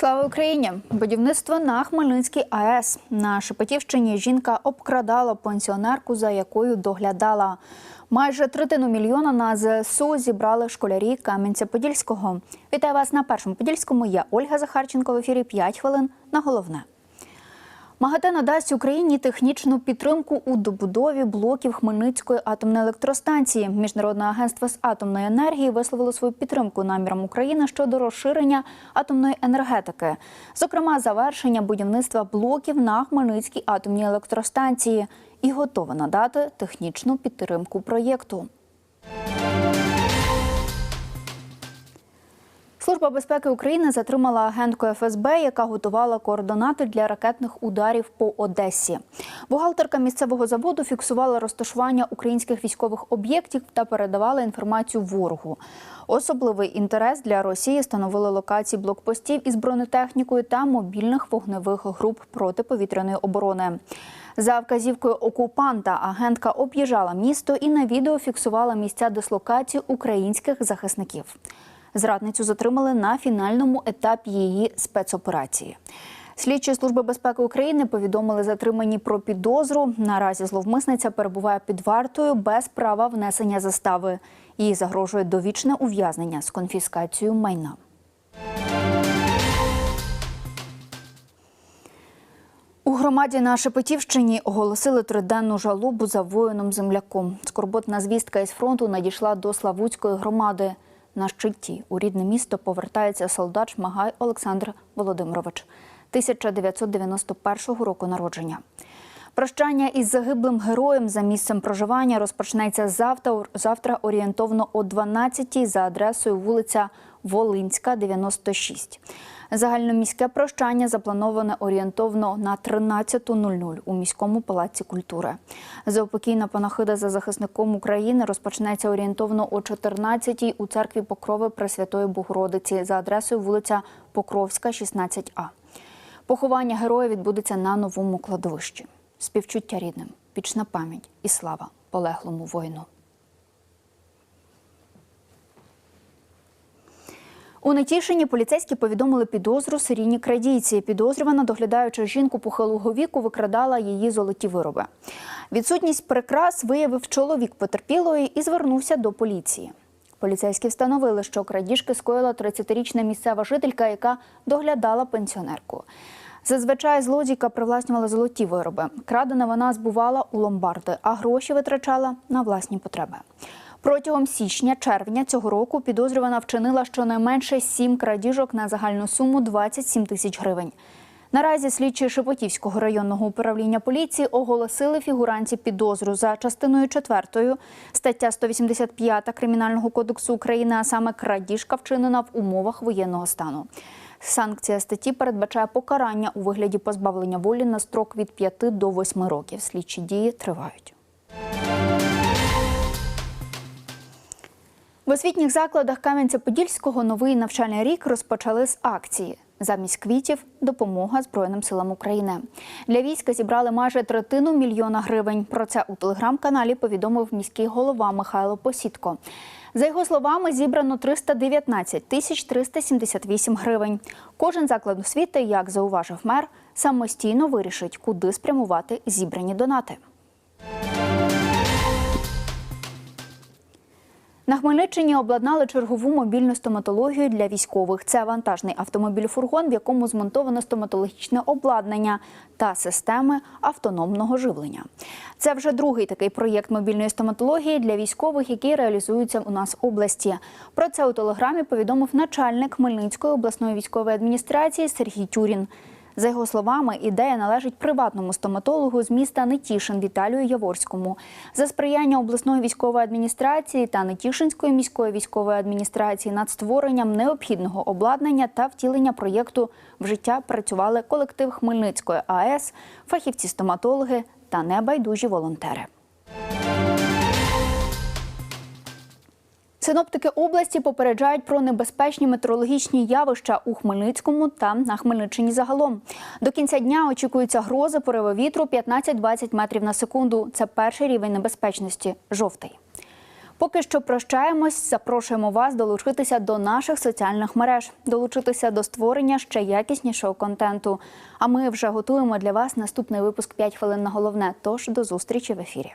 Слава Україні! Будівництво на Хмельницькій АЕС. На Шепетівщині жінка обкрадала пенсіонерку, за якою доглядала. Майже третину мільйона на ЗСУ зібрали школярі Кам'янця-Подільського. Вітаю вас на першому Подільському. Я Ольга Захарченко в ефірі 5 хвилин на головне. МАГАТЕ надасть Україні технічну підтримку у добудові блоків Хмельницької атомної електростанції. Міжнародне агентство з атомної енергії висловило свою підтримку намірам України щодо розширення атомної енергетики, зокрема завершення будівництва блоків на Хмельницькій атомній електростанції, і готове надати технічну підтримку проєкту. Служба безпеки України затримала агентку ФСБ, яка готувала координати для ракетних ударів по Одесі. Бухгалтерка місцевого заводу фіксувала розташування українських військових об'єктів та передавала інформацію ворогу. Особливий інтерес для Росії становили локації блокпостів із бронетехнікою та мобільних вогневих груп протиповітряної оборони. За вказівкою окупанта агентка об'їжджала місто і на відео фіксувала місця дислокації українських захисників. Зрадницю затримали на фінальному етапі її спецоперації. Слідчі служби безпеки України повідомили затримані про підозру. Наразі зловмисниця перебуває під вартою без права внесення застави. Їй загрожує довічне ув'язнення з конфіскацією майна. У громаді на Шепетівщині оголосили триденну жалобу за воїном земляком. Скорботна звістка із фронту надійшла до Славутської громади. На щиті у рідне місто повертається солдат Шмагай Олександр Володимирович, 1991 року народження. Прощання із загиблим героєм за місцем проживання розпочнеться завтра, завтра орієнтовно о 12-й за адресою вулиця Волинська, 96. Загальноміське прощання заплановане орієнтовно на 13.00 у міському палаці культури. Заупокійна панахида за захисником України розпочнеться орієнтовно о 14.00 у церкві Покрови Пресвятої Богородиці за адресою вулиця Покровська, 16А. Поховання героя відбудеться на новому кладовищі. Співчуття рідним, вічна пам'ять і слава полеглому воїну. У Нетішині поліцейські повідомили підозру серійній крадійці. Підозрювана, доглядаючи жінку похилого віку, викрадала її золоті вироби. Відсутність прикрас виявив чоловік потерпілої і звернувся до поліції. Поліцейські встановили, що крадіжки скоїла 30-річна місцева жителька, яка доглядала пенсіонерку. Зазвичай злодійка привласнювала золоті вироби. Крадене вона збувала у ломбарди, а гроші витрачала на власні потреби. Протягом січня-червня цього року підозрювана вчинила щонайменше сім крадіжок на загальну суму 27 тисяч гривень. Наразі слідчі Шепотівського районного управління поліції оголосили фігуранці підозру за частиною 4 стаття 185 Кримінального кодексу України, а саме крадіжка вчинена в умовах воєнного стану. Санкція статті передбачає покарання у вигляді позбавлення волі на строк від 5 до 8 років. Слідчі дії тривають. В освітніх закладах Кам'янця-Подільського новий навчальний рік розпочали з акції. Замість квітів допомога Збройним силам України. Для війська зібрали майже третину мільйона гривень. Про це у телеграм-каналі повідомив міський голова Михайло Посідко. За його словами, зібрано 319 тисяч 378 гривень. Кожен заклад освіти, як зауважив мер, самостійно вирішить, куди спрямувати зібрані донати. На Хмельниччині обладнали чергову мобільну стоматологію для військових. Це вантажний автомобіль-фургон, в якому змонтовано стоматологічне обладнання та системи автономного живлення. Це вже другий такий проєкт мобільної стоматології для військових, який реалізується у нас в області. Про це у телеграмі повідомив начальник Хмельницької обласної військової адміністрації Сергій Тюрін. За його словами, ідея належить приватному стоматологу з міста Нетішин Віталію Яворському. За сприяння обласної військової адміністрації та Нетішинської міської військової адміністрації над створенням необхідного обладнання та втілення проєкту в життя працювали колектив Хмельницької АЕС, фахівці-стоматологи та небайдужі волонтери. Синоптики області попереджають про небезпечні метеорологічні явища у Хмельницькому та на Хмельниччині загалом. До кінця дня очікуються грози пориви вітру 15-20 метрів на секунду. Це перший рівень небезпечності жовтий. Поки що прощаємось. Запрошуємо вас долучитися до наших соціальних мереж, долучитися до створення ще якіснішого контенту. А ми вже готуємо для вас наступний випуск «5 хвилин на головне. Тож до зустрічі в ефірі.